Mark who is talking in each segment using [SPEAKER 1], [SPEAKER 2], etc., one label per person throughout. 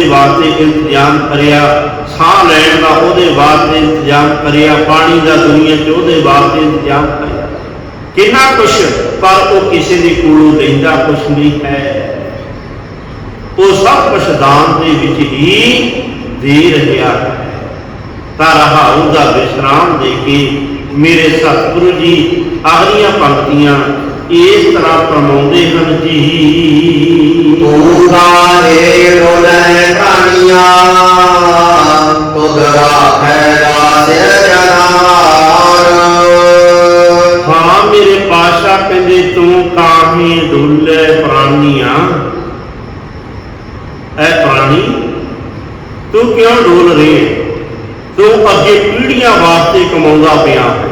[SPEAKER 1] ਉਹਦੇ ਵਾਸਤੇ ਇੰਤਜ਼ਾਮ ਕਰਿਆ, ਸਾਹ ਲੈਣ ਦਾ ਉਹਦੇ ਵਾਸਤੇ ਇੰਤਜ਼ਾਮ ਕਰਿਆ, ਪਾਣੀ ਦਾ ਦੁਨੀਆ 'ਚ ਉਹਦੇ ਵਾਸਤੇ ਇੰਤਜ਼ਾਮ ਕਰਿਆ। ਕਿੰਨਾ ਕੁਛ, ਪਰ ਉਹ ਕਿਸੇ ਦੇ ਕੋਲੋਂ ਲੈਂਦਾ ਕੁਛ ਨਹੀਂ ਹੈ। ਉਹ ਸਭ ਕੁਛ ਦਾਨ ਦੇ ਵਿੱਚ ਹੀ ਦੇ ਰਿਹਾ ਹੈ। ਤਾਂ ਰਹਾਉ ਦਾ ਵਿਸ਼ਰਾਮ ਦੇ ਕੇ ਮੇਰੇ ਸਤਿਗੁਰੂ ਜੀ ਆਖਰੀਆਂ ਪੰਕਤੀਆਂ ਇਸ ਤਰ੍ਹਾਂ ਫਰਮਾਉਂਦੇ ਹਨ ਜੀ।
[SPEAKER 2] ਤੂੰ ਕਾਹੇ ਰੋਲੇ ਪ੍ਰਾਣੀਆਂ ਤੁਧ ਰਾਖੈ ਦਾਸਿਆ ਜਨਾਰ
[SPEAKER 1] ਹਾਂ ਮੇਰੇ ਪਾਸ਼ਾ ਕਹਿੰਦੇ ਤੂੰ ਕਾਹੇ ਡੁੱਲੇ ਪ੍ਰਾਣੀਆਂ ਐ ਪ੍ਰਾਣੀ ਤੂੰ ਕਿਉਂ ਡੋਲ ਰਹੀ ਹੈ ਤੂੰ ਅੱਗੇ ਪੀੜ੍ਹੀਆਂ ਵਾਸਤੇ ਕਮਾਉਂਦਾ ਪਿਆ ਹੈ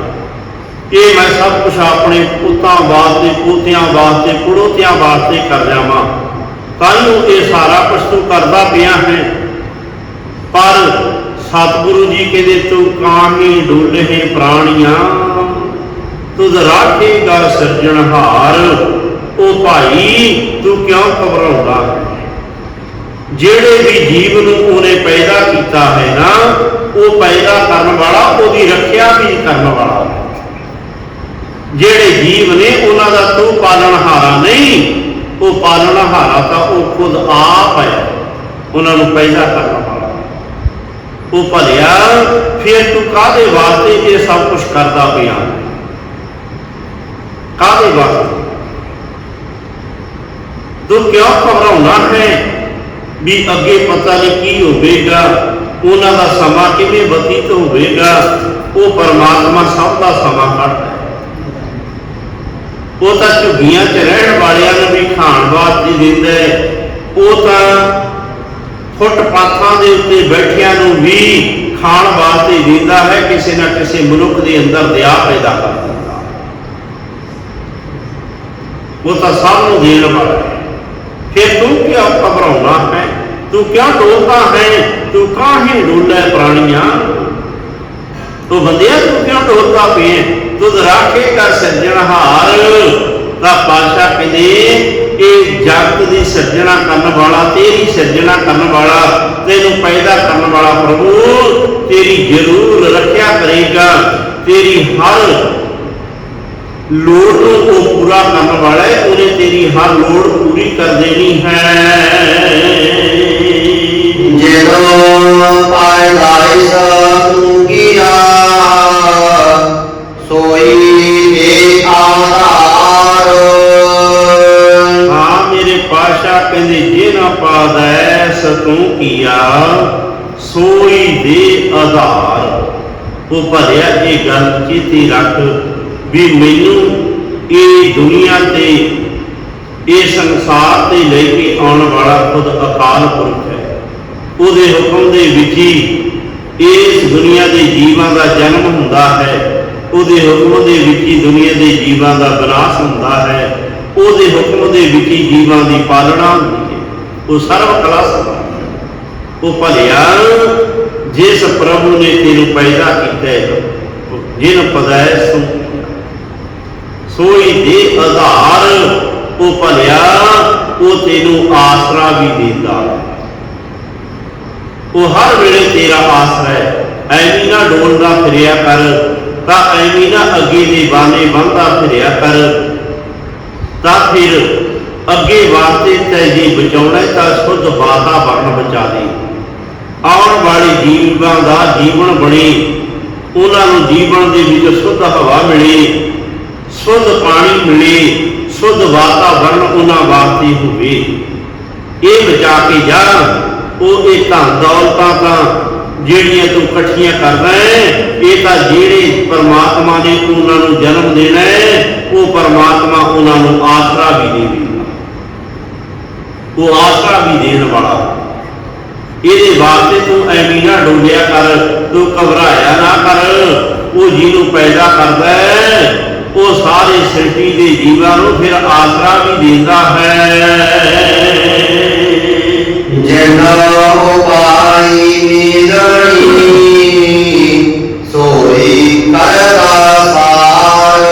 [SPEAKER 1] ਇਹ ਮੈਂ ਸਭ ਕੁਝ ਆਪਣੇ ਪੁੱਤਾਂ ਵਾਸਤੇ ਪੋਤਿਆਂ ਵਾਸਤੇ ਕੁੜੋਤਿਆਂ ਵਾਸਤੇ ਕਰ ਜਾਵਾਂ ਕੱਲ ਨੂੰ ਇਹ ਸਾਰਾ ਕੁਝ ਤੂੰ ਕਰਦਾ ਪਿਆ ਹੈ। ਪਰ ਸਤਿਗੁਰੂ ਜੀ ਕਹਿੰਦੇ, ਤੂੰ ਕਾਮੀ ਡੋਲੇ ਪ੍ਰਾਣੀਆਂ। ਤੁਧ ਰਾਖੇਗਾ ਸਿਰਜਣਹਾਰ ਉਹ ਭਾਈ, ਤੂੰ ਕਿਉਂ ਘਬਰਾਉਂਦਾ ਹੈ? ਜਿਹੜੇ ਵੀ ਜੀਵ ਨੂੰ ਉਹਨੇ ਪੈਦਾ ਕੀਤਾ ਹੈ ਨਾ, ਉਹ ਪੈਦਾ ਕਰਨ ਵਾਲਾ, ਉਹਦੀ ਰੱਖਿਆ ਵੀ ਕਰਨ ਵਾਲਾ ਜਿਹੜੇ ਜੀਵ ਨੇ, ਉਹਨਾਂ ਦਾ ਤੂੰ ਪਾਲਣਹਾਰਾ ਨਹੀਂ। ਉਹ ਪਾਲਣਹਾਰਾ ਤਾਂ ਉਹ ਖੁਦ ਆਪ ਹੈ। ਉਹਨਾਂ ਨੂੰ ਪੈਦਾ ਕਰਨ ਵਾਲਾ ਉਹ ਭਲਿਆ, ਫਿਰ ਤੂੰ ਕਾਹਦੇ ਵਾਸਤੇ ਇਹ ਸਭ ਕੁਝ ਕਰਦਾ ਪਿਆ? ਕਾਹਦੇ ਵਾਸਤੇ? ਤੂੰ ਕਿਉਂ ਘਬਰਾਉਣਾ ਹੈ ਵੀ ਅੱਗੇ ਪਤਾ ਨਹੀਂ ਕੀ ਹੋਵੇਗਾ? ਉਹਨਾਂ ਦਾ ਸਮਾਂ ਕਿਵੇਂ ਬਤੀਤ ਹੋਵੇਗਾ? ਉਹ ਪਰਮਾਤਮਾ ਸਭ ਦਾ ਸਮਾਂ ਕੱਢਦਾ ਉਹ ਤਾਂ ਝੁੱਗੀਆਂ 'ਚ ਰਹਿਣ ਵਾਲਿਆਂ ਨੂੰ ਵੀ ਖਾਣ ਵਾਸਤੇ ਦਿੰਦਾ ਹੈ। ਉਹ ਤਾਂ ਫੁੱਟਪਾਥਾਂ ਦੇ ਉੱਤੇ ਬੈਠਿਆਂ ਨੂੰ ਵੀ ਖਾਣ ਵਾਸਤੇ ਦਿੰਦਾ ਹੈ, ਕਿਸੇ ਨਾ ਕਿਸੇ ਮਨੁੱਖ ਦੇ ਅੰਦਰ ਦਇਆ ਪੈਦਾ ਕਰ ਦਿੰਦਾ ਹੈ। ਉਹ ਤਾਂ ਸਭ ਨੂੰ ਦੇਣ ਵਾਲਾ ਹੈ। ਫਿਰ ਤੂੰ ਕਿਉਂ ਘਬਰਾਉਣਾ ਹੈ? ਤੂੰ ਕਿਉਂ ਡੋਲਦਾ ਹੈ? ਤੂੰ ਕਾਹੇ ਡੋਲੇ ਪ੍ਰਾਣੀਆਂ? ਤੂੰ ਬੰਦਿਆ ਤੂੰ ਕਿਉਂ ਡੋਲਦਾ ਪਿਆ ਤੁਧ ਰਾਖੇਗਾ ਸਿਰਜਣਹਾਰ ਦਾ ਪਾਸ਼ਾ ਕਹਿੰਦੇ, ਇਹ ਜਗਤ ਦੀ ਸਿਰਜਣਾ ਕਰਨ ਵਾਲਾ, ਤੇਰੀ ਸਿਰਜਣਾ ਕਰਨ ਵਾਲਾ, ਤੈਨੂੰ ਪੈਦਾ ਕਰਨ ਵਾਲਾ ਪ੍ਰਭੂ, ਤੇਰੀ ਜ਼ਰੂਰ ਰੱਖਿਆ ਕਰੇਗਾ। ਤੇਰੀ ਹਰ ਲੋੜ ਨੂੰ ਪੂਰਾ ਕਰਨ ਵਾਲਾ ਹੈ, ਉਹਨੇ ਤੇਰੀ ਹਰ ਲੋੜ ਪੂਰੀ ਕਰ ਦੇਣੀ ਹੈ।
[SPEAKER 2] ਜਦੋਂ ਪਾਇ ਲਾਇ ਤੂੰ ਸੋਈ ਏ ਆਧਾਰ।
[SPEAKER 1] ਹਾਂ, ਮੇਰੇ ਪਾਸ਼ਾ ਕਹਿੰਦੇ, ਜੇ ਨਾ ਪਾਦੈ ਸਤੂ ਕੀਆ, ਸੋਈ ਦੇ ਆਧਾਰ। ਉਹ ਭਰਿਆ ਇਹ ਗੱਲ ਚੇਤੇ ਰੱਖ ਵੀ ਮੈਨੂੰ ਇਹ ਦੁਨੀਆ ਤੇ, ਇਹ ਸੰਸਾਰ ਤੇ ਲੈ ਕੇ ਆਉਣ ਵਾਲਾ ਖੁਦ ਅਕਾਲ ਪੁਰਖ ਹੈ। ਉਹਦੇ ਹੁਕਮ ਦੇ ਵਿੱਚ ਹੀ ਇਸ ਦੁਨੀਆ ਦੇ ਜੀਵਾਂ ਦਾ ਜਨਮ ਹੁੰਦਾ ਹੈ। ਉਹਦੇ ਹੁਕਮ ਦੇ ਵਿੱਚ ਹੀ ਦੁਨੀਆ ਦੇ ਜੀਵਾਂ ਦਾ ਵਿਨਾਸ਼ ਹੁੰਦਾ ਹੈ। ਉਹਦੇ ਹੁਕਮ ਦੇ ਵਿੱਚ ਹੀ ਜੀਵਾਂ ਦੀ ਪਾਲਣਾ ਹੁੰਦੀ ਹੈ। ਉਹ ਸਰਵ ਕਲਾ ਸੰਭਾਲ ਉਹ ਭਲਿਆ, ਜਿਸ ਪ੍ਰਭੂ ਨੇ ਤੈਨੂੰ ਪੈਦਾ ਕੀਤਾ ਹੈ ਜਿਨ ਪਦਾਇ ਸੋ ਸੋਈ ਦੇ ਆਧਾਰ, ਉਹ ਭਲਿਆ, ਉਹ ਤੈਨੂੰ ਆਸਰਾ ਵੀ ਦਿੰਦਾ ਉਹ ਹਰ ਵੇਲੇ ਤੇਰਾ ਆਸਰਾ ਹੈ। ਐਵੇਂ ਨਾ ਡੋਲਦਾ ਫਿਰਿਆ ਕਰ। ਤਾਂ ਐਵੇਂ ਨਾ ਅੱਗੇ ਦੇ ਬਾਨੇ ਬੰਦਾ ਫਿਰਿਆ ਕਰ। ਤਾਂ ਫਿਰ ਅੱਗੇ ਵਾਸਤੇ ਤੈ ਜੀ ਬਚਾਉਣਾ ਤਾਂ ਸ਼ੁੱਧ ਵਾਤਾਵਰਣ ਬਚਾ ਦੇ। ਆਉਣ ਵਾਲੇ ਜੀਵਾਂ ਦਾ ਜੀਵਨ ਬਣੇ, ਉਹਨਾਂ ਨੂੰ ਜੀਵਨ ਦੇ ਵਿੱਚ ਸ਼ੁੱਧ ਹਵਾ ਮਿਲੇ, ਸ਼ੁੱਧ ਪਾਣੀ ਮਿਲੇ, ਸ਼ੁੱਧ ਵਾਤਾਵਰਣ ਉਹਨਾਂ ਵਾਸਤੇ ਹੋਵੇ। ਇਹ ਬਚਾ ਕੇ ਜਾਣ, ਉਹ ਇਹ ਧਨ ਦੌਲਤਾਂ ਤਾਂ ਜਿਹੜੀਆਂ ਤੂੰ ਇਕੱਠੀਆਂ ਕਰਦਾ ਹੈ, ਇਹ ਤਾਂ ਜਿਹੜੇ ਪਰਮਾਤਮਾ ਨੇ ਉਹਨਾਂ ਨੂੰ ਜਨਮ ਦੇਣਾ ਹੈ, ਉਹ ਪਰਮਾਤਮਾ ਉਹਨਾਂ ਨੂੰ ਆਸਰਾ ਵੀ ਦੇਵੇਗਾ ਉਹ ਆਸਰਾ ਵੀ ਦੇਣ ਵਾਲਾ। ਇਹਦੇ ਵਾਸਤੇ ਤੂੰ ਐਵੇਂ ਨਾ ਡੋਲਿਆ ਕਰ, ਤੂੰ ਘਬਰਾਇਆ ਨਾ ਕਰ। ਉਹ ਜਿਹਨੂੰ ਪੈਦਾ ਕਰਦਾ ਹੈ, ਉਹ ਸਾਰੇ ਸ੍ਰਿਸ਼ਟੀ ਦੇ ਜੀਵਾਂ ਨੂੰ ਫਿਰ ਆਸਰਾ ਵੀ ਦਿੰਦਾ ਹੈ।
[SPEAKER 2] ਜਿਨ ਉਪਾਈ ਨੀਦਣੀ ਸੋਈ ਕਰਦਾ ਸਾਰ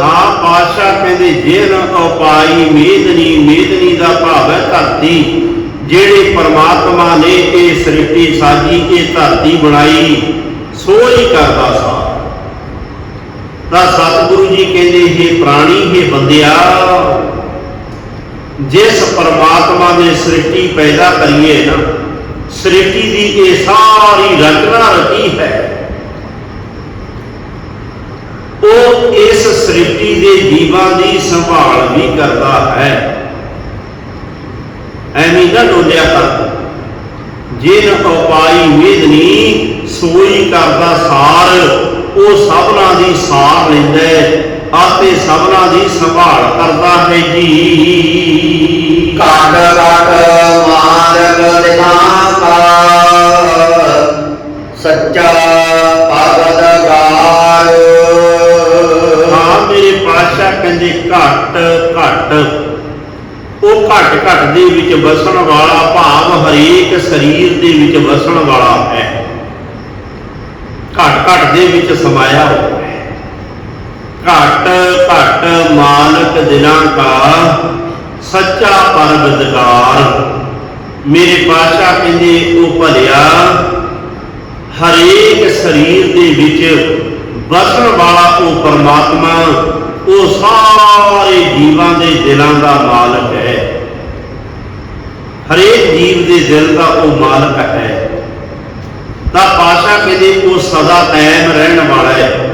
[SPEAKER 1] ਹਾਂ ਪਾਸ਼ਾ ਕਹਿੰਦੇ ਜੇ ਨਾ ਉਪਾਈ ਮੇਦਨੀ ਦਾ ਭਾਵ ਹੈ ਧਰਤੀ ਜਿਹੜੇ ਪਰਮਾਤਮਾ ਨੇ ਇਹ ਸ੍ਰਿਸ਼ਟੀ ਸਾਜੀ ਇਹ ਧਰਤੀ ਬਣਾਈ ਸੋ ਹੀ ਕਰਦਾ ਸਾਰ ਤਾਂ ਸਤਿਗੁਰੂ ਜੀ ਕਹਿੰਦੇ ਇਹ ਪ੍ਰਾਣੀ ਇਹ ਬੰਦਿਆ ਜਿਸ ਪਰਮਾਤਮਾ ਨੇ ਸ੍ਰਿਸ਼ਟੀ ਪੈਦਾ ਕਰੀਏ ਨਾ, ਸ੍ਰਿਸ਼ਟੀ ਦੀ ਇਹ ਸਾਰੀ ਰਚਨਾ ਰਚੀ ਹੈ। ਉਹ ਇਸ ਸ੍ਰਿਸ਼ਟੀ ਦੇ ਜੀਵਾਂ ਦੀ ਸੰਭਾਲ ਵੀ ਕਰਦਾ ਹੈ। ਐਵੇਂ ਨਾ ਡੋਲਿਆ ਕਰ ਜਿਨ ਉਪਾਈ ਵੇਦਨੀ ਸੋਈ ਕਰਦਾ ਸਾਰ, ਉਹ ਸਭਨਾ ਦੀ ਸਾਰ ਲੈਂਦਾ ਅਤੇ ਸਭਨਾ ਦੀ ਸੰਭਾਲ ਕਰਦਾ ਹੈ ਜੀ।
[SPEAKER 2] ਕਾਟ ਕਾਟ ਮਾਰਗ ਦਿਖਾਕਾ ਸੱਚਾ ਭਗਤ ਗਾਰ।
[SPEAKER 1] ਹਾਂ ਮੇਰੇ ਪਾਤਸ਼ਾਹ ਕਹਿੰਦੇ ਘਟ ਘਟ। ਉਹ ਘਟ ਘਟ ਦੇ ਵਿੱਚ ਵਸਣ ਵਾਲਾ ਭਾਵ ਹਰੇਕ ਸਰੀਰ ਦੇ ਵਿੱਚ ਵਸਣ ਵਾਲਾ ਹੈ। ਘਟ ਘਟ ਦੇ ਵਿੱਚ ਸਮਾਇਆ ਹੋਇਆ ਹੈ। ਘਟ ਘਟ ਮਾਲਕ ਦਿਨਾਂ ਕਾ ਸੱਚਾ ਪਰਵਦਗਾਰ ਮੇਰੇ ਪਾਤਸ਼ਾਹ ਕਹਿੰਦੇ ਉਹ ਭਲਿਆ, ਹਰੇਕ ਸਰੀਰ ਦੇ ਵਿੱਚ ਵਸਣ ਵਾਲਾ ਉਹ ਪਰਮਾਤਮਾ ਉਹ ਸਾਰੇ ਜੀਵਾਂ ਦੇ ਦਿਲਾਂ ਦਾ ਮਾਲਕ ਹੈ। ਹਰੇਕ ਜੀਵ ਦੇ ਦਿਲ ਦਾ ਉਹ ਮਾਲਕ ਹੈ। ਤਾਂ ਪਾਸ਼ਾ ਕਹਿੰਦੇ ਉਹ ਸਦਾ ਕਾਇਮ ਰਹਿਣ ਵਾਲਾ ਹੈ।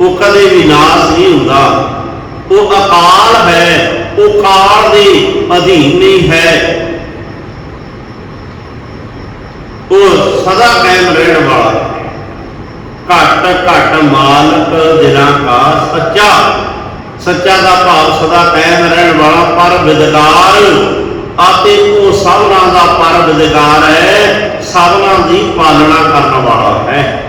[SPEAKER 1] ਉਹ ਕਦੇ ਵੀ ਨਾਸ ਨਹੀਂ ਹੁੰਦਾ। ਉਹ ਅਕਾਲ ਹੈ, ਉਹ ਕਾਲ ਦੇ ਅਧੀਨ ਨਹੀਂ ਹੈ। ਉਹ ਸਦਾ ਕਾਇਮ ਰਹਿਣ ਵਾਲਾ ਘਟ ਘਟ ਮਾਲਕ ਦਿਨਾਂ ਕਾ ਸੱਚਾ। ਸੱਚਾ ਦਾ ਭਾਵ ਸਦਾ ਕਾਇਮ ਰਹਿਣ ਵਾਲਾ ਪਰ ਵਿਦਕਾਰ ਅਤੇ ਉਹ ਸਭਨਾਂ ਦਾ ਪਰ ਵਿਦਕਾਰ ਹੈ ਸਭਨਾਂ ਦੀ ਪਾਲਣਾ ਕਰਨ ਵਾਲਾ ਹੈ।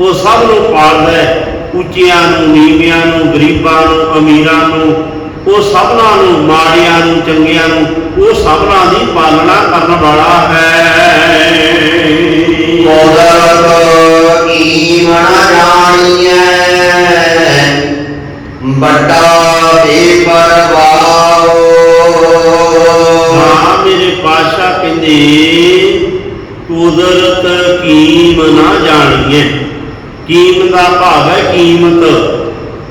[SPEAKER 1] ਉਹ ਸਭ ਨੂੰ ਪਾਲਦਾ ਹੈ ਉੱਚਿਆਂ ਨੂੰ, ਨੀਵਿਆਂ ਨੂੰ, ਗਰੀਬਾਂ ਨੂੰ, ਅਮੀਰਾਂ ਨੂੰ, ਉਹ ਸਭਨਾਂ ਨੂੰ, ਮਾੜਿਆਂ ਨੂੰ, ਚੰਗਿਆਂ ਨੂੰ, ਉਹ ਸਭਨਾਂ ਦੀ ਪਾਲਣਾ ਕਰਨ ਵਾਲਾ ਹੈ।
[SPEAKER 2] ਮੋਦਕ ਕੀ ਮਨ ਜਾਣੀਐ ਵੱਡਾ ਬੇਪਰਵਾਹ
[SPEAKER 1] ਹਾਂ, ਮੇਰੇ ਪਾਸ਼ਾ ਕਹਿੰਦੇ, ਕੁਦਰਤ ਕੀ ਨਾ ਜਾਣੀਏ? ਕੀਮਤ ਦਾ ਭਾਵ ਹੈ ਕੀਮਤ।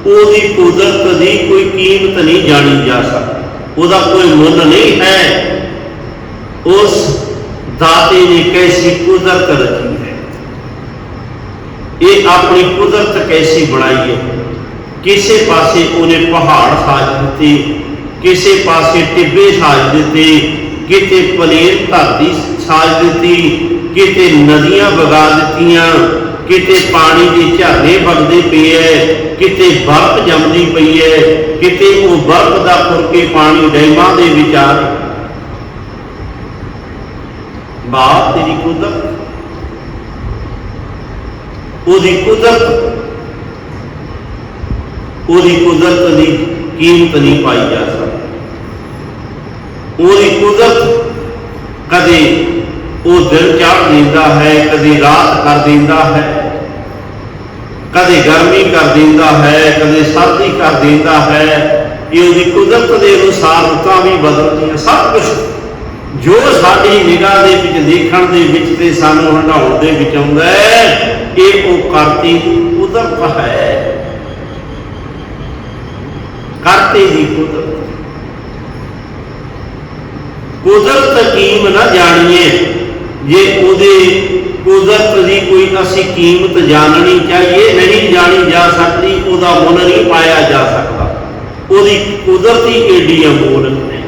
[SPEAKER 1] ਉਹਦੀ ਕੁਦਰਤ ਦੀ ਕੋਈ ਕੀਮਤ ਨਹੀਂ ਜਾਣੀ ਜਾ ਸਕਦੀ। ਉਹਦਾ ਕੋਈ ਮੁੱਲ ਨਹੀਂ ਹੈ। ਉਸ ਦਾਤੇ ਨੇ ਕੈਸੀ ਕੁਦਰਤ ਰਚੀ ਹੈ? ਇਹ ਆਪਣੀ ਕੁਦਰਤ ਕੈਸੀ ਬਣਾਈ ਹੈ? ਕਿਸੇ ਪਾਸੇ ਉਹਨੇ ਪਹਾੜ ਸਾਜ ਦਿੱਤੇ, ਕਿਸੇ ਪਾਸੇ ਟਿੱਬੇ ਸਾਜ ਦਿੱਤੇ, ਕਿਤੇ ਪਲੇਨ ਧਰਤੀ ਸਾਜ ਦਿੱਤੀ, ਕਿਤੇ ਨਦੀਆਂ ਵਗਾ ਦਿੱਤੀਆਂ। ਕਿਤੇ ਪਾਣੀ ਦੇ ਝਰਨੇ ਵਗਦੇ ਪਏ ਐ, ਕਿਤੇ ਬਰਫ਼ ਜੰਮਦੀ ਪਈ ਐ, ਕਿਤੇ ਉਹ ਬਰਫ਼ ਦਾ ਫੁਰਕੇ ਪਾਣੀ ਡੈਮਾਂ ਦੇ ਵਿਚਾਰ। ਆ ਤੇਰੀ ਕੁਦਰਤ, ਉਹਦੀ ਕੁਦਰਤ ਉਹਦੀ ਕੁਦਰਤ ਦੀ ਕੀਮਤ ਨਹੀਂ ਪਾਈ ਜਾ ਸਕਦੀ। ਉਹਦੀ ਕੁਦਰਤ ਕਦੇ ਉਹ ਦਿਨ ਚਾੜ ਦਿੰਦਾ ਹੈ, ਕਦੇ ਰਾਤ ਕਰ ਦਿੰਦਾ ਹੈ। ਕਦੇ ਗਰਮੀ ਕਰ ਦਿੰਦਾ ਹੈ, ਕਦੇ ਸਰਦੀ ਕਰ ਦਿੰਦਾ ਹੈ ਇਹ ਉਹਦੀ ਕੁਦਰਤ ਦੇ ਅਨੁਸਾਰ ਰੁੱਤਾਂ ਵੀ ਬਦਲਦੀਆਂ, ਸਭ ਕੁਝ ਜੋ ਸਾਡੀ ਨਿਗਾਹ ਦੇ ਵਿੱਚ, ਦੇਖਣ ਦੇ ਵਿੱਚ ਤੇ ਸਾਨੂੰ ਹੰਡਾਉਣ ਦੇ ਵਿੱਚ ਆਉਂਦਾ ਹੈ, ਇਹ ਉਹ ਕਰਤੀ ਦੀ ਕੁਦਰਤ ਹੈ। ਕਰਤੇ ਦੀ ਕੁਦਰਤ। ਕੁਦਰਤ ਕੀਮ ਨਾ ਜਾਣੀਏ। ਜੇ ਉਹਦੇ ਕੁਦਰਤ ਦੀ ਕੋਈ ਅਸੀਂ ਕੀਮਤ ਜਾਣਨੀ ਚਾਹੀਏ, ਨਹੀਂ ਜਾਣੀ ਜਾ ਸਕਦੀ, ਉਹਦਾ ਮੁੱਲ ਨਹੀਂ ਪਾਇਆ ਜਾ ਸਕਦਾ। ਉਹਦੀ ਕੁਦਰਤੀ ਏਡੀ ਅਮੋਲ ਹੈ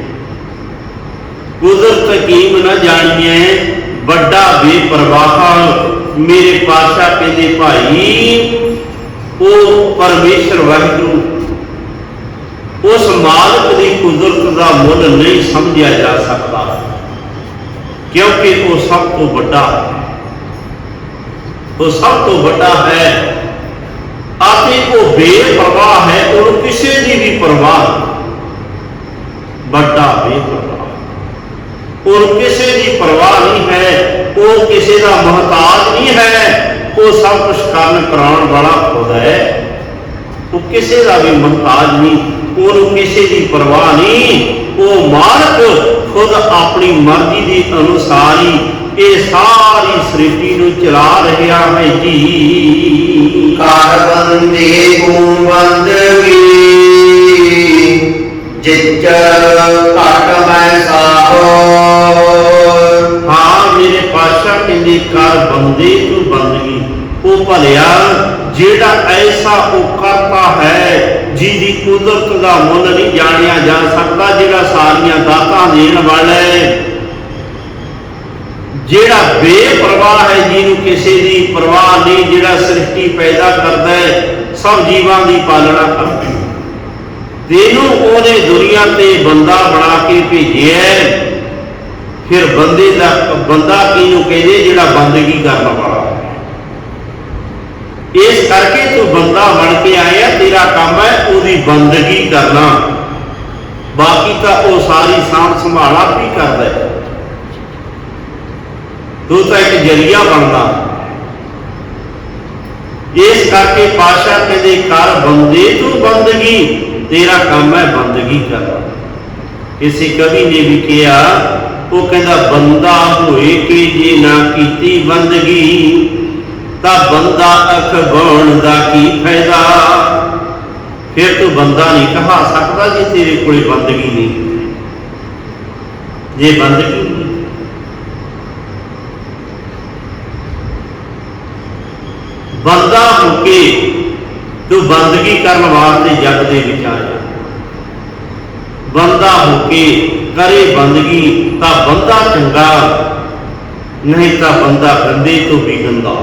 [SPEAKER 1] ਕੁਦਰਤ ਕੀਮ ਨਾ ਜਾਣੀਏ, ਵੱਡਾ ਬੇਪਰਵਾਹ ਮੇਰੇ ਪਾਸ਼ਾ ਕਹਿੰਦੇ, ਭਾਈ, ਉਹ ਪਰਮੇਸ਼ਰ ਵਾਹਿਗੁਰੂ, ਉਸ ਮਾਲਕ ਦੀ ਕੁਦਰਤ ਦਾ ਮੁੱਲ ਨਹੀਂ ਸਮਝਿਆ ਜਾ ਸਕਦਾ। ਕਿਉਂਕਿ ਉਹ ਸਭ ਤੋਂ ਵੱਡਾ ਹੈ। ਉਹ ਸਭ ਤੋਂ ਵੱਡਾ ਹੈ। ਅਤੇ ਉਹ ਬੇਪਰਵਾਹ ਹੈ, ਉਹਨੂੰ ਕਿਸੇ ਦੀ ਵੀ ਪਰਵਾਹ ਨਹੀਂ। ਵੱਡਾ ਬੇਪਰਵਾਹ। ਉਹਨੂੰ ਕਿਸੇ ਦੀ ਪਰਵਾਹ ਨਹੀਂ ਹੈ, ਉਹ ਕਿਸੇ ਦਾ ਮਹਤਾਜ ਨਹੀਂ ਹੈ। ਉਹ ਸਭ ਕੁਝ ਕਰਨ ਕਰਾਉਣ ਵਾਲਾ ਖੁਦ ਹੈ। ਉਹ ਕਿਸੇ ਦਾ ਵੀ ਮਹਤਾਜ ਨਹੀਂ, ਉਹਨੂੰ ਕਿਸੇ ਦੀ ਪਰਵਾਹ ਨਹੀਂ। ਉਹ ਮਾਲਕ ਖੁਦ ਆਪਣੀ ਮਰਜ਼ੀ ਦੇ ਅਨੁਸਾਰ ਹੀ ਇਹ ਸਾਰੀ ਸ੍ਰਿਸ਼ਟੀ ਨੂੰ ਚਲਾ ਰਿਹਾ ਹੈ ਜੀ।
[SPEAKER 2] ਬੰਦੇ ਤੂੰ ਬੰਦਗੀ ਜਿੱਚ ਘਟ ਮੈਂ ਸਾਹੋ।
[SPEAKER 1] ਹਾਂ ਮੇਰੇ ਪਾਸ਼ਾ ਕਹਿੰਦੇ ਕਰ ਬੰਦੇ ਤੂੰ ਬੰਦਗੀ ਉਹ ਭਲਿਆ ਜਿਹੜਾ ਐਸਾ ਉਹ ਕਰਤਾ ਹੈ ਜਿਹਦੀ ਕੁਦਰਤ ਦਾ ਮੁੱਲ ਨਹੀਂ ਜਾਣਿਆ ਜਾ ਸਕਦਾ, ਜਿਹੜਾ ਸਾਰੀਆਂ ਦਾਤਾਂ ਦੇਣ ਵਾਲਾ ਹੈ। ਜਿਹੜਾ ਬੇਪਰਵਾਹ ਹੈ, ਜਿਹਨੂੰ ਕਿਸੇ ਦੀ ਪਰਵਾਹ ਨਹੀਂ, ਜਿਹੜਾ ਸ੍ਰਿਸ਼ਟੀ ਪੈਦਾ ਕਰਦਾ ਹੈ, ਸਭ ਜੀਵਾਂ ਦੀ ਪਾਲਣਾ ਕਰਦਾ ਹੈ। ਤੈਨੂੰ ਉਹਨੇ ਦੁਨੀਆ ਤੇ ਬੰਦਾ ਬਣਾ ਕੇ ਭੇਜਿਆ ਫਿਰ ਬੰਦੇ ਦਾ, ਬੰਦਾ ਕਿਹਨੂੰ ਕਹਿੰਦੇ, ਜਿਹੜਾ ਬੰਦਗੀ ਕਰਨ ਵਾਲਾ ਹੈ। ਇਸ ਕਰਕੇ ਤੂੰ ਬੰਦਾ ਬਣ ਕੇ ਆਇਆ, ਤੇਰਾ ਕੰਮ ਹੈ ਉਹਦੀ ਬੰਦਗੀ ਕਰਨਾ। ਬਾਕੀ ਤਾਂ ਉਹ ਸਾਰੀ ਸਾਂਭ ਸੰਭਾਲ ਆਪ ਹੀ ਕਰਦਾ ਹੈ। ਤੂੰ ਤਾਂ ਇੱਕ ਜਰੀਆ ਬਣਦਾ। ਇਸ ਕਰਕੇ ਪਾਸ਼ਾ ਕਹਿੰਦੇ ਕਰ ਬੰਦੇ ਤੂੰ ਬੰਦਗੀ, ਤੇਰਾ ਕੰਮ ਹੈ ਬੰਦਗੀ ਕਰਨਾ। ਕਿਸੇ ਕਵੀ ਨੇ ਵੀ ਕਿਹਾ, ਉਹ ਕਹਿੰਦਾ, ਬੰਦਾ ਹੋਏ ਕਿ ਜੇ ਨਾ ਕੀਤੀ ਬੰਦਗੀ ਤਾਂ ਬੰਦਾ ਅਖਵਾਉਣ ਦਾ ਕੀ ਫਾਇਦਾ? ਫਿਰ ਤੂੰ ਬੰਦਾ ਨਹੀਂ ਕਹਾ ਸਕਦਾ ਜੇ ਤੇਰੇ ਕੋਲੇ ਬੰਦਗੀ ਨਹੀਂ। ਜੇ ਬੰਦਗੀ ਬੰਦਾ ਹੋ ਕੇ ਤੂੰ ਬੰਦਗੀ ਕਰਨ ਵਾਸਤੇ ਜੱਗ ਦੇ ਵਿੱਚ ਆਇਆ ਬੰਦਾ ਹੋ ਕੇ ਕਰੇ ਬੰਦਗੀ ਤਾਂ ਬੰਦਾ ਚੰਗਾ, ਨਹੀਂ ਤਾਂ ਬੰਦਾ ਗੰਦੇ ਤੋਂ ਵੀ ਗੰਦਾ।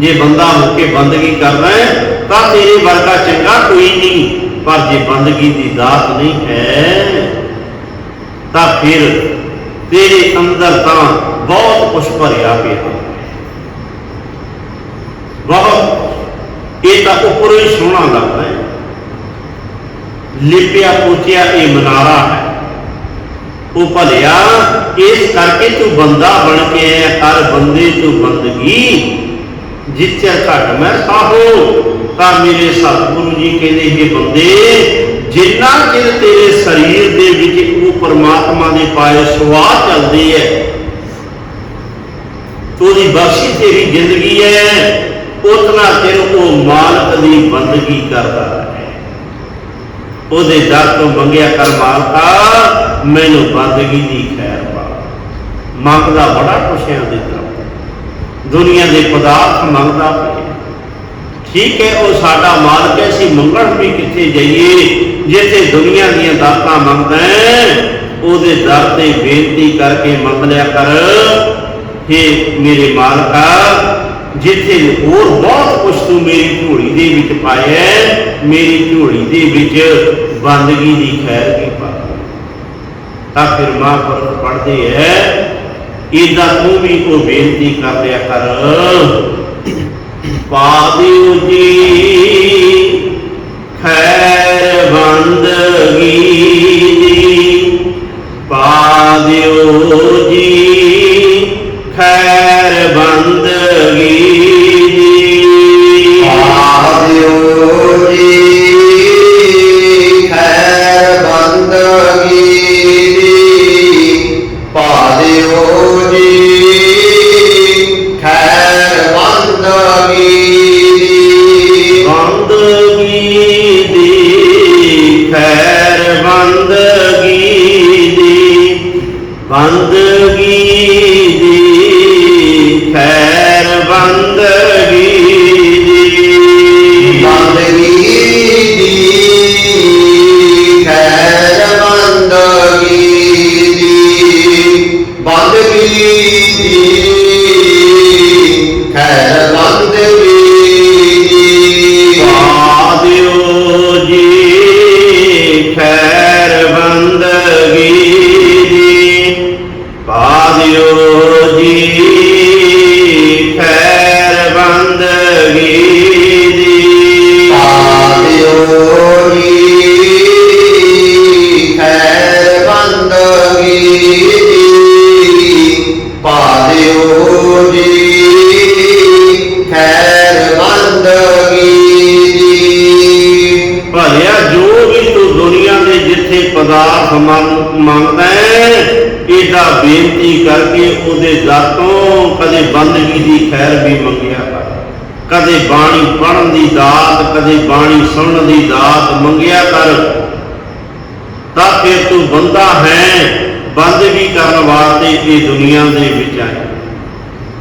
[SPEAKER 1] ਜੇ ਬੰਦਾ ਹੋ ਕੇ ਬੰਦਗੀ ਕਰਦਾ ਹੈ, ਤਾਂ ਤੇਰੇ ਵਰਗਾ ਚੰਗਾ ਕੋਈ ਨਹੀਂ। ਪਰ ਜੇ ਬੰਦਗੀ ਦੀ ਦਾਤ ਨਹੀਂ ਹੈ, ਤਾਂ ਫਿਰ ਤੇਰੇ ਅੰਦਰ ਤਾਂ ਬਹੁਤ ਕੁਝ ਭਰਿਆ ਪਿਆ ਬਹੁਤ। ਇਹ ਤਾਂ ਉੱਪਰੋਂ ਹੀ ਸੋਹਣਾ ਲੱਗਦਾ ਹੈ। ਲਿਪਿਆ ਪੋਚਿਆ ਇਹ ਮਨਾਰਾ ਹੈ। ਉਹ ਭਲਿਆ, ਇਸ ਕਰਕੇ ਤੂੰ ਬੰਦਾ ਬਣ ਕੇ ਆਇਆ ਕਰ ਬੰਦੇ ਤੂੰ ਬੰਦਗੀ ਜਿੱਥੇ ਘਟ ਮੈਂ ਸਾਹੋ ਤਾਂ ਮੇਰੇ ਸਤਿਗੁਰੂ ਜੀ ਕਹਿੰਦੇ ਇਹ ਬੰਦੇ, ਜਿੰਨਾ ਚਿਰ ਤੇਰੇ ਸਰੀਰ ਦੇ ਵਿੱਚ ਉਹ ਪਰਮਾਤਮਾ ਦੇ ਪਾਏ ਸੁਆਹ ਚੱਲਦੀ ਹੈ ਉਹਦੀ ਬਖਸ਼ੀ ਤੇਰੀ ਜ਼ਿੰਦਗੀ ਹੈ ਉਤਨਾ ਚਿਰ ਉਹ ਮਾਲਕ ਦੀ ਬੰਦਗੀ ਕਰਦਾ ਹੈ ਉਹਦੇ ਦਰ ਤੋਂ ਮੰਗਿਆ ਕਰ ਮਾਲਕਾ, ਮੈਨੂੰ ਬੰਦਗੀ ਦੀ ਖੈਰ ਪਾ। ਮੰਗਦਾ ਬੜਾ ਕੁਛ ਹੈ ਉਹਦੇ ਦੁਨੀਆ ਦੇ ਪਦਾਰਥ ਮੰਗਦਾ ਪਿਆ। ਠੀਕ ਹੈ, ਉਹ ਸਾਡਾ ਮਾਲਕ ਹੈ, ਅਸੀਂ ਮੰਗਣ ਵੀ ਕਿੱਥੇ ਜਾਈਏ? ਜਿੱਥੇ ਦੁਨੀਆ ਦੀਆਂ ਦਾਤਾਂ ਮੰਗਦਾ ਉਹਦੇ ਦਰ ਤੇ ਬੇਨਤੀ ਕਰਕੇ ਮੰਗ ਲਿਆ ਕਰ। हे ਮੇਰੇ ਮਾਲਕਾ, ਜਿੱਥੇ ਹੋਰ ਬਹੁਤ ਕੁਛ ਤੂੰ ਮੇਰੀ ਝੋਲੀ ਦੇ ਵਿੱਚ ਪਾਇਆ ਮੇਰੀ ਝੋਲੀ ਦੇ ਵਿੱਚ ਬੰਦਗੀ ਦੀ ਖੈਰ ਕੀ ਪਾ। ਤਾਂ ਫਿਰ ਮਹਾਂਪੁਰਖ ਪੜ੍ਹਦੇ ਹੈ ਇਦਾਂ ਤੂੰ ਵੀ ਉਹ ਬੇਨਤੀ ਕਰ ਲਿਆ ਕਰ। ਪਾ ਦਿਓ ਜੀ ਕਦੇ ਬਾਣੀ ਪੜਨ ਦੀ ਦਾਤ, ਕਦੇ ਬਾਣੀ ਸੁਣਨ ਦੀ ਦਾਤ, ਮੰਗਿਆ ਕਰ। ਤਾਂ ਫਿਰ ਤੂੰ ਬੰਦਾ ਹੈ ਬੰਦਗੀ ਕਰਨ ਵਾਸਤੇ ਇਹ ਦੁਨੀਆ ਦੇ ਵਿੱਚ ਆਇਆ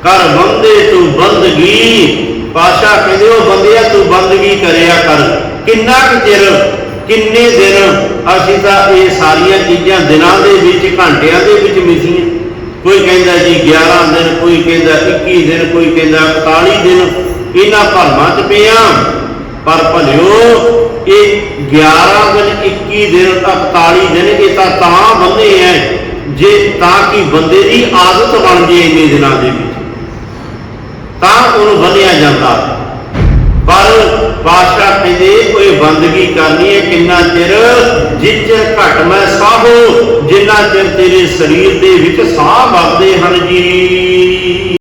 [SPEAKER 1] ਕਰ ਬੰਦੇ ਤੂੰ ਬੰਦਗੀ ਪਾਸ਼ਾ ਕਹਿੰਦੇ ਉਹ ਬੰਦਿਆ ਤੂੰ ਬੰਦਗੀ ਕਰਿਆ ਕਰ। ਕਿੰਨਾ ਕੁ ਚਿਰ, ਕਿੰਨੇ ਦਿਨ ਅਸੀਂ ਤਾਂ ਇਹ ਸਾਰੀਆਂ ਚੀਜ਼ਾਂ ਦਿਨਾਂ ਦੇ ਵਿੱਚ, ਘੰਟਿਆਂ ਦੇ ਵਿੱਚ ਮਿਸੀਆਂ। ਕੋਈ ਕਹਿੰਦਾ ਜੀ 11 ਦਿਨ, ਕੋਈ ਕਹਿੰਦਾ 21 ਦਿਨ, ਕੋਈ ਕਹਿੰਦਾ 41 ਦਿਨ। ਇਹਨਾਂ ਭਰਮਾਂ 'ਚ ਪਿਆ ਪਰ ਭਲਿਓ, ਇਹ 11 ਦਿਨ 21 ਦਿਨ 41 ਦਿਨ, ਇਹ ਤਾਂ ਤਾਂ ਬੰਦੇ ਐ। ਜੇ ਤਾਂ ਕਿ ਬੰਦੇ ਦੀ ਆਦਤ ਬਣ ਜੇ ਇੰਨੇ ਦਿਨਾਂ ਦੇ ਵਿੱਚ। ਤਾਂ ਉਹਨੂੰ ਬੰਨਿਆ ਜਾਂਦਾ। ਪਰ ਬਾਦਸ਼ਾਹ ਕਹਿੰਦੇ ਕੋਈ ਬੰਦਗੀ ਕਰਨੀ ਹੈ ਕਿੰਨਾ ਚਿਰ? ਜਿੱਚਰ ਘਟ ਮੈਂ ਸਾਹੋ, ਜਿੰਨਾ ਚਿਰ ਤੇਰੇ ਸਰੀਰ ਦੇ ਵਿੱਚ ਸਾਹ ਵਗਦੇ ਹਨ ਜੀ।